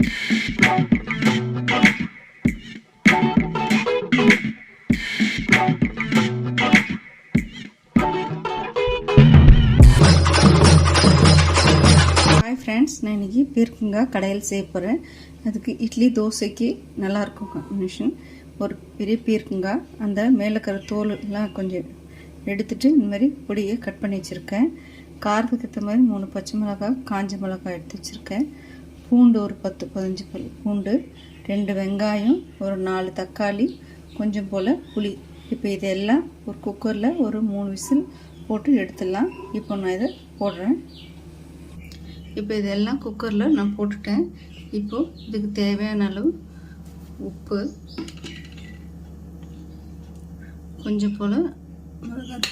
Friends நான் இன்றைக்கி பீர்க்குங்காய் கடையில் செய்ய போகிறேன் அதுக்கு இட்லி தோசைக்கு நல்லாயிருக்கும் காம்பினேஷன் ஒரு பெரிய பீர்க்குங்காய் அந்த மேலே இருக்கிற தோல் கொஞ்சம் எடுத்துட்டு இந்த மாதிரி பொடியை கட் பண்ணி வச்சுருக்கேன். காரத்துக்கு ஏற்ற மாதிரி மூணு பச்சை மிளகாய் காஞ்ச மிளகாய் எடுத்து வச்சுருக்கேன். பூண்டு ஒரு பத்து பதினஞ்சு பல் பூண்டு ரெண்டு வெங்காயம் ஒரு நாலு தக்காளி கொஞ்சம் போல் புளி. இப்போ இதெல்லாம் ஒரு குக்கரில் ஒரு மூணு விசில் போட்டு எடுத்துடலாம். இப்போ நான் இதை போடுறேன். இப்போ இதெல்லாம் குக்கரில் நான் போட்டுட்டேன். இப்போது இதுக்கு தேவையான அளவு உப்பு கொஞ்சம் போல் மிளகாய்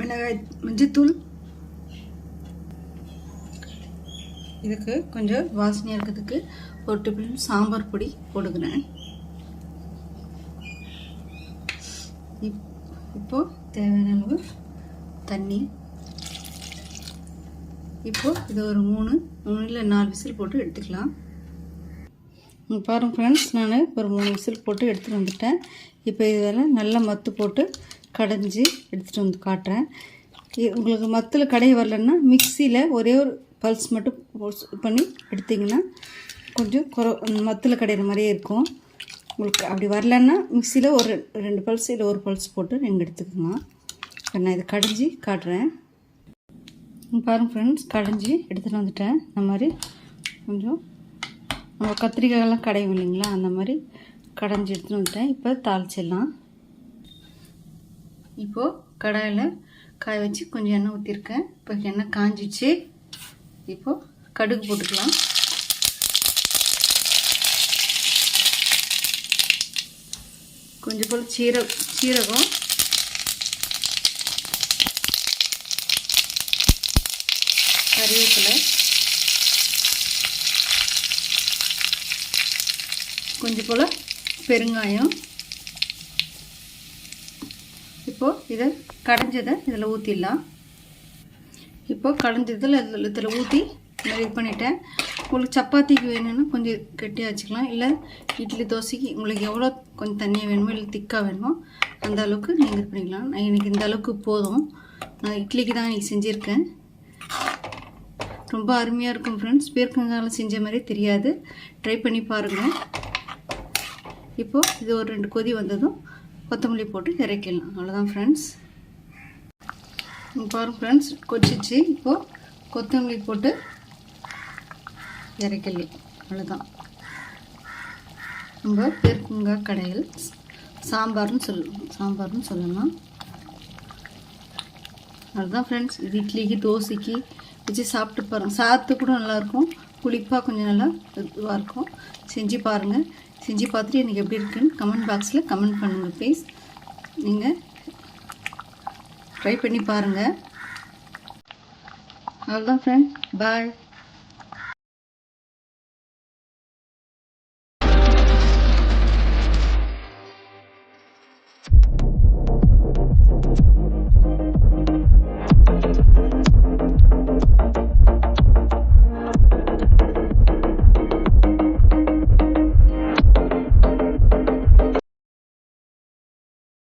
மிளகாய் மஞ்சத்தூள் இதுக்கு கொஞ்சம் வாசனையாக இருக்கிறதுக்கு ஒரு டிபிள் சாம்பார் பொடி போடுகிறேன் இப் இப்போது தேவையான அளவு தண்ணி. இப்போது இது ஒரு மூணு மூணு இல்லை நாலு விசில் போட்டு எடுத்துக்கலாம். பாருங்கள் ஃப்ரெண்ட்ஸ் நான் ஒரு மூணு விசில் போட்டு எடுத்துகிட்டு வந்துட்டேன். இப்போ இதெல்லாம் நல்லா மத்து போட்டு கடைஞ்சி எடுத்துகிட்டு வந்து காட்டுறேன். உங்களுக்கு மத்தில் கடையை வரலன்னா மிக்சியில் ஒரே ஒரு பல்ஸ் மட்டும் பண்ணி எடுத்திங்கன்னா கொஞ்சம் குற மத்தில் கடையிற மாதிரியே இருக்கும். உங்களுக்கு அப்படி வரலன்னா மிக்சியில் ஒரு ரெண்டு பல்ஸ் இல்லை ஒரு பல்ஸ் போட்டு நீங்கள் எடுத்துக்கலாம் இப்போ நான் இதை கடைஞ்சி காட்டுறேன். பாருங்கள் ஃப்ரெண்ட்ஸ் கடைஞ்சி எடுத்துகிட்டு வந்துட்டேன். இந்த மாதிரி கொஞ்சம் நம்ம கத்திரிக்காயெல்லாம் கடையும் இல்லைங்களா? அந்த மாதிரி கடைஞ்சி எடுத்துகிட்டு வந்துட்டேன். இப்போ தாளிச்சிடலாம். இப்போது கடாயில் காய வச்சு கொஞ்சம் எண்ணெய் ஊற்றிருக்கேன் இப்போ எண்ணெய் காஞ்சிச்சு. இப்போது கடுகு போட்டுக்கலாம். கொஞ்சம் போல் சீர சீரகம். கறிவேப்பிலை கொஞ்சம் போல் பெருங்காயம். இப்போது இதை கடைஞ்சதை இதில் ஊற்றிடலாம் இப்போது கடைஞ்சதில் இதில் இதில் ஊற்றி இது பண்ணிட்டேன். உங்களுக்கு சப்பாத்திக்கு வேணும்னா கொஞ்சம் கெட்டியாக வச்சுக்கலாம். இல்லை இட்லி தோசைக்கு உங்களுக்கு எவ்வளோ கொஞ்சம் தண்ணியாக வேணுமோ இல்லை திக்காக வேணுமோ அந்த அளவுக்கு நீங்கள் இது பண்ணிக்கலாம். நான் எனக்கு இந்த அளவுக்கு போதும். நான் இட்லிக்கு தான் இன்னைக்கு செஞ்சுருக்கேன். ரொம்ப அருமையாக இருக்கும் ஃப்ரெண்ட்ஸ் பீர்க்கங்காயில் செஞ்ச மாதிரி தெரியாது. ட்ரை பண்ணி பாருங்கள் இப்போது இது ஒரு ரெண்டு கொதி வந்ததும் கொத்தமல்லி போட்டு இறக்கிடலாம். அவ்வளோதான் ஃப்ரெண்ட்ஸ் பாருங்க ஃப்ரெண்ட்ஸ் கொச்சிச்சு இப்போது கொத்தமல்லி போட்டு இறக்கலி அவ்வளோதான் நம்ம பீர்க்கங்காய் கடையில் சாம்பார்னு சொல் சாம்பார்னு சொல்லலாம். அதுதான் ஃப்ரெண்ட்ஸ் இது இட்லிக்கு தோசைக்கு வச்சு சாப்பிட்டு பாருங்கள் சாத்து கூட நல்லாயிருக்கும். புளிப்பாக கொஞ்சம் நல்லா இதுவாக இருக்கும். செஞ்சு பாருங்கள் செஞ்சு பார்த்துட்டு எனக்கு எப்படி இருக்குன்னு கமெண்ட் பாக்ஸில் கமெண்ட் பண்ணுங்கள் ப்ளீஸ் நீங்கள் ட்ரை பண்ணி பாருங்கள் அவ்வளோதான் ஃப்ரெண்ட் பாய்